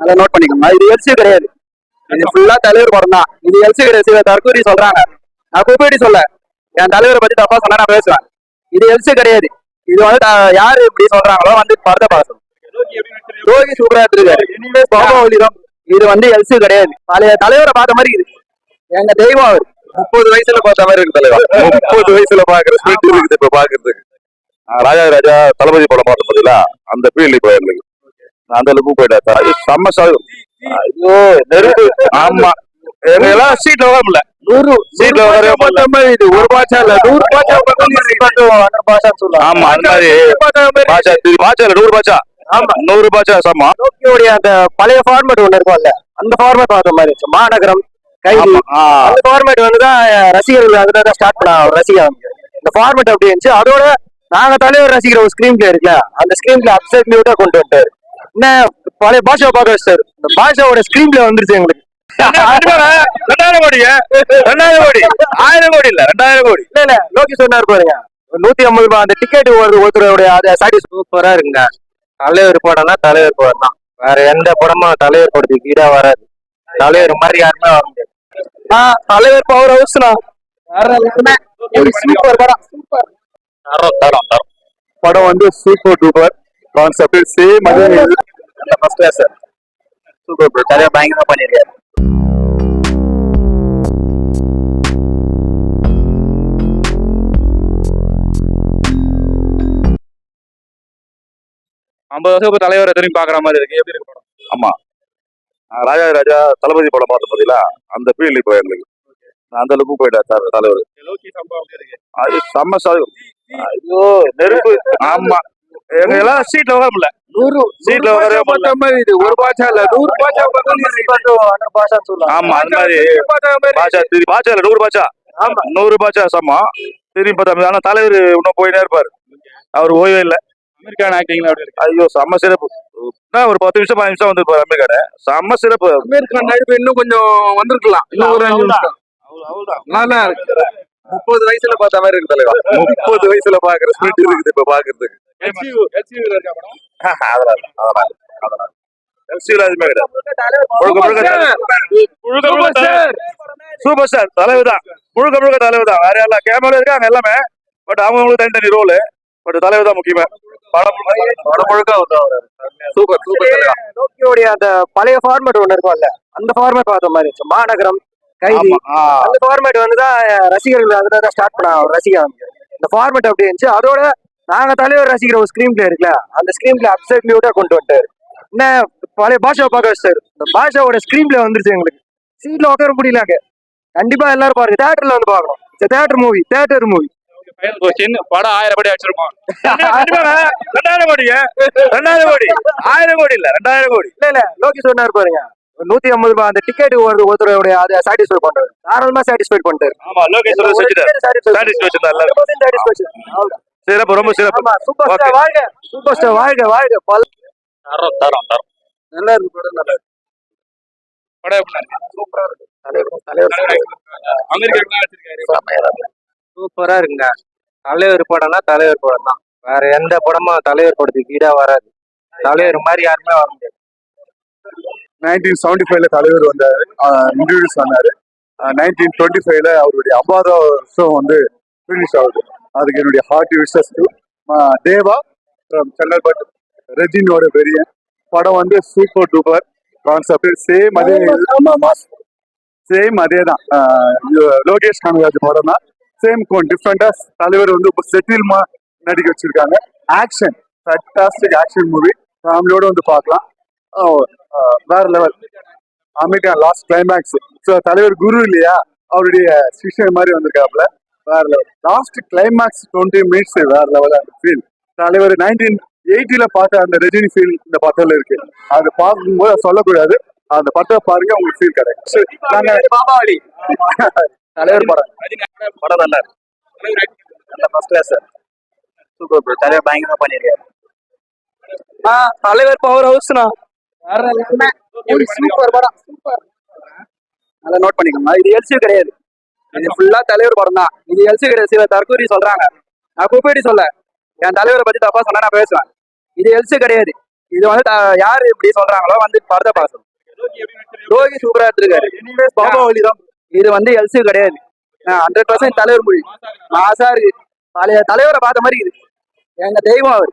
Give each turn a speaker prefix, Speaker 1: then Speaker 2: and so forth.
Speaker 1: அதை நோட் பண்ணிக்கோங்க. இது எல்சி கிடையாது. இது ஃபுல்லா தலைவர் படம் தான். இது எல்சி கிடையாது. தற்கூரி சொல்றாங்க. நான் கூப்பிட்டு சொல்ல. என் தலைவரை பத்தி தப்பா சொன்னா நான் பேசுவேன். இது எல்சி கிடையாது. இது வந்து யாரு இப்படி சொல்றாங்களோ வந்து படத்தை பார்க்க யோகி சூப்பரா எடுத்திருக்காரு. இனிமே பாபாவலி தான் இது வந்து எல்சி கிடையாது. பழைய தலைவரை பார்த்த மாதிரி இது எங்க தெய்வம் அவர்.
Speaker 2: முப்பது வயசுல பார்த்த மாதிரி இருக்கு தலைவா. முப்பது வயசுல பாக்குற ஸ்பீட் இருக்குது இப்ப பாக்குறதுக்கு ராஜா ராஜா தளபதி படம் பார்த்த பாத்தீங்களா? அந்த ஃபீல் இப்ப இருக்கு அந்த அளவுக்கு போயிட்டேன் அது செம்ம சாகும் ஐயோ நெருப்பு. ஆமா. எல்லாம் சீட்ல உட்கார முடியல
Speaker 1: நூறு
Speaker 2: சீட்ல உட்கார
Speaker 1: மாதிரி. இது ஒரு பாஷா இல்ல நூறு பாஷா பாஷா. சொல்லுவாங்க.
Speaker 2: ஆமா அந்த மாதிரி. திரு- பாச்சா இல்ல நூறு பாச்சா
Speaker 1: ஆமா.
Speaker 2: நூறு சம்மா.
Speaker 1: டோக்கியோடைய அந்த பழைய ஃபார்மேட் ஒண்ணு இருக்கும்ல அந்த ஃபார்மேட் பார்த்த மாதிரி இருந்துச்சு மாநகரம் கைதி. அந்த ஃபார்மேட் வந்து தான் ரசிகர்கள் தான் ஸ்டார்ட் பண்ண ரசிகர் இந்த ஃபார்மேட் அப்படி இருந்துச்சு. அதோட நாங்க தலைவர் ரசிக்கிற ஒரு ஸ்கிரீன் பிளே இருக்குல்ல அந்த ஸ்கிரீன் பிளே அப்சல்யூட்டா கொண்டு வந்துட்டாரு. என்ன பழைய பாஷா பார்க்க வச்சாரு இந்த பாஷாவோட ஸ்கிரீன் பிளே வந்துருச்சு எங்களுக்கு.
Speaker 2: ரெண்டாயிரம் கோடி ரெண்டாயிரம் கோடி. ஆயிரம் கோடி இல்ல ரெண்டாயிரம் கோடி.
Speaker 1: இல்ல இல்ல லோகி சொன்னார் பாருங்க. நூத்தி ஐம்பது ரூபாய் அந்த டிக்கெட் ஒரு ஒருத்தருடைய சாட்டி சூப்பரா இருக்குங்க. தலைவர் படம்னா தலைவர் படம் தான். வேற எந்த படமும் தலைவர் படத்துக்கு ஈடா வராது. தலைவர் மாதிரி யாருமே வர முடியாது. ஆ தலைவர் பவர் ஹவுஸ்னா சூப்பர் படம் சூப்பர்
Speaker 2: தரம் தரம் தரம்
Speaker 1: படம் வந்து சூப்பர் டூப்பர் கான்செப்ட் சேம் அதே ஃபர்ஸ்ட் கிளாஸ் சூப்பர் ப்ரோ தலைவர் பயங்கரமா பண்ணிருக்காரு
Speaker 3: ஐம்பது வருஷம் இப்ப தலைவரை திரும்பி பாக்குற மாதிரி இருக்கு. எப்படி இருக்கு படம்?
Speaker 2: ஆஹ் ராஜா ராஜா தளபதி படம் பார்த்த பாத்தீங்களா? அந்த ஃபீல் இப்ப நான் அந்த அளவுக்கு போயிட்டேன் த- தலைவர். அது செம்ம ஐயோ நெருப்பு. ஆமா. எங்க எல்லாம் சீட்ல உட்கார முடியல
Speaker 1: நூறு
Speaker 2: சீட்ல முடியல
Speaker 1: மாதிரி இது. ஒரு பாஷா இல்ல நூறு பாஷா பாஷா சொல்லுவாங்க
Speaker 2: ஆமா அந்த மாதிரி. திரு- பாச்சா இல்ல நூறு பாச்சா
Speaker 1: ஆமா.
Speaker 2: நூறு பாச்சா சம்மா திரும்பி பார்த்தா ஆனா தலைவர் இன்னும் போயிட்டே இருப்பாரு. அவர் ஓய்வே இல்ல.
Speaker 3: அமெரிக்கான
Speaker 2: ஐயோ செம்ம சிறப்பு. ஒரு பத்து நிமிஷம் பதினஞ்சு நிமிஷம் வந்திருப்பாரு அமெரிக்கான செம்ம சிறப்பு.
Speaker 1: அமெரிக்கன் இன்னும் கொஞ்சம் வந்திருக்கலாம். இன்னும் ஒரு அஞ்சு நிமிஷம். நல்லா இருக்கு முப்பது வயசுல பார்த்த மாதிரி இருக்கு தலைவா.
Speaker 2: முப்பது வயசுல பாக்குற ஸ்பீட் இருக்குது இப்ப பாக்குறதுக்கு அதெல்லாம் அதெல்லாம் அதெல்லாம் இல்ல. LCU ல எதுவுமே கிடையாது முழுக்க முழுக்க சூப்பர் ஸ்டார் தலைவர். தான் முழுக்க முழுக்க தலைவர் தான் வேற யாரெல்லாம் கேமரா இருக்காங்க எல்லாமே. பட் அவங்களுக்கு தனித்தனி ரோல் பட் தலைவர் தான் முக்கியமா. படம் முழுக்க படம் முழுக்க
Speaker 1: சூப்பர் சூப்பர் அந்த பழைய ஃபார்மேட் ஒண்ணு இருக்கும்ல. அந்த ஃபார்மேட் பார்த்த மாதிரி இருந்துச்சு மாநகரம் கைதி. அந்த ஃபார்மேட் வந்து தான் ரசிகர்கள் அதுல தான் ஸ்டார்ட் பண்ண ரசிகர் இந்த ஃபார்மேட் அப்படி இருந்துச்சு. அதோட நாங்க தலைவர் ரசிக்கிற ஒரு ஸ்கிரீன் பிளே இருக்குல்ல அந்த ஸ்கிரீன் பிளே அப்சல்யூட்டா கொண்டு வந்துட்டாரு. என்ன பழைய பாஷாவை பார்க்க வச்சாரு இந்த பாஷாவோட ஸ்கிரீன் பிளே வந்துருச்சு எங்களுக்கு. சீட்ல உட்கார முடியலங்க கண்டிப்பா எல்லாரும் பாருங்க தேட்டர்ல வந்து பார்க்கணும். தேட்டர் மூவி தேட்டர் மூவி
Speaker 3: படம் ஆயிரம் படி அடிச்சிருப்போம்
Speaker 2: ரெண்டாயிரம் கோடி ஆயிரம் கோடி இல்ல ரெண்டாயிரம் கோடி.
Speaker 1: இல்ல இல்ல லோகி சொன்னார் பாருங்க. நூத்தி ஐம்பது ரூபாய் அந்த டிக்கெட் ஒரு ஒருத்தருடைய அதை சாட்டிஸ்ஃபை பண்றாரு. தாராளமா சாட்டிஸ்ஃபை பண்ணிட்டாரு.
Speaker 2: ஆமா லோகேஷ் எல்லாரும். சிறப்பு ரொம்ப சிறப்பு.
Speaker 1: சூப்பர் ஸ்டார் வாழ்க. சூப்பர் ஸ்டார் வாழ்க வாழ்க. பல்
Speaker 2: தரம் தரம் தரம்.
Speaker 1: நல்லா இருக்கு படம் நல்லா இருக்கு.
Speaker 3: படம் எப்படி இருக்கு?
Speaker 1: சூப்பரா இருக்கு. தலைவர் தலைவர்
Speaker 3: அமெரிக்கா வச்சிருக்காரு
Speaker 1: சூப்பரா இருக்குங்க. தலைவர் படம்னா தலைவர் படம் தான் வேற எந்த படமும் தலைவர் படத்துக்கு ஈடா வராது. தலைவர் மாதிரி யாருமே வர முடியாது.
Speaker 4: நைன்டீன் செவன்டி ஃபைவ்ல தலைவர் வந்தாரு. இன்ட்ரடியூஸ் பண்ணாரு. நைன்டீன் டுவெண்ட்டி ஃபைவ்ல அவருடைய ஐம்பதாவது வருஷம் வந்து ஃபினிஷ் ஆகுது. அதுக்கு என்னுடைய heart wishes to Deva from Chengalpattu ரெஜினோட வெரியன் படம் வந்து சூப்பர் டூப்பர் கான்செப்ட் சேம் அதே சேம் அதே தான். லோகேஷ் கனகராஜ் படம் தான். சேம் டிஃப்ரெண்டா தலைவர் வந்து இப்போ செட்டில்மா நடிக்க வச்சிருக்காங்க. ஆக்ஷன் ஃபேண்டாஸ்டிக் ஆக்ஷன் மூவி ஃபேமிலியோட வந்து பார்க்கலாம். வேற level America last climax so தலைவர் குரு இல்லையா? அவருடைய சிஷியன் மாதிரி வந்திருக்காப்புல. வேற level last climax twenty minutes வேற லெவல் அந்த ஃபீல் தலைவர் நைன்டீன் எயிட்டில பார்த்த அந்த ரஜினி ஃபீல் இந்த படத்துல இருக்கு. அது பார்க்கும்போது சொல்லக்கூடாது. அந்த படத்தை பாருங்க உங்களுக்கு ஃபீல் கிடைக்கும். சரி, நாங்க
Speaker 1: பாபாவளி.
Speaker 4: தலைவர் படம்.
Speaker 1: படம். நல்லா இருக்கு. நல்லா ஃபர்ஸ்ட் கிளாஸ் சூப்பர் ப்ரோ தலைவர் பயங்கரமா பண்ணிருக்காரு. ஆ தலைவர் பவர் ஹவுஸ்னா சூப்பர் படம். சூப்பர் அதை நோட் பண்ணிக்கோங்க. இது எல்சி கிடையாது. இது ஃபுல்லா தலைவர் படம் தான். இது எல்சி கிடையாது சில தற்கூரி சொல்றாங்க. நான் கூப்பிட்டு சொல்ல என் தலைவரை பத்தி தப்பா சொன்னா நான் பேசுவேன். இது எல்சி கிடையாது.
Speaker 5: இது வந்து த- யாரு இப்படி சொல்றாங்களோ வந்து படத்தை பாசம் ரோஹி சூப்பரா எடுத்திருக்காரு.
Speaker 4: பாபாவலி தான்.
Speaker 5: இது வந்து எல்சி கிடையாது. ஹண்ட்ரட் பர்சன்ட் தலைவர் மொழி. மாசா இருக்கு. பழைய தலைவரை பார்த்த மாதிரி இருக்குது. எங்க தெய்வம் அவர்.